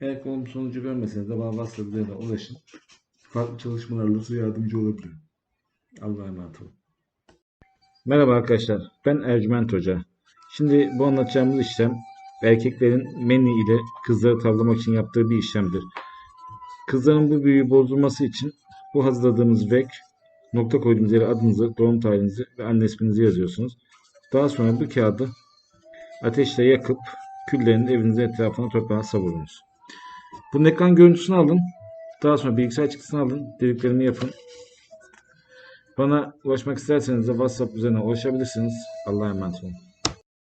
Eğer olumlu sonucu görmeseniz de bana WhatsApp üzerinden ulaşın. Farklı çalışmalarla size yardımcı olabilirim. Allah'a emanet olun. Merhaba arkadaşlar. Ben Ercüment Hoca. Şimdi bu anlatacağımız işlem erkeklerin meni ile kızları tavlamak için yaptığı bir işlemdir. Kızların bu büyüyü bozulması için bu hazırladığımız vek nokta koyduğumuz yere adınızı, doğum tarihinizi ve anne isminizi yazıyorsunuz. Daha sonra bu kağıdı ateşle yakıp küllerini evinizin etrafına toprağa savurunuz. Bunun ekran görüntüsünü alın. Daha sonra bilgisayar çıktısını alın. Dediklerimi yapın. Bana ulaşmak isterseniz de WhatsApp üzerinden ulaşabilirsiniz. Allah'a emanet olun.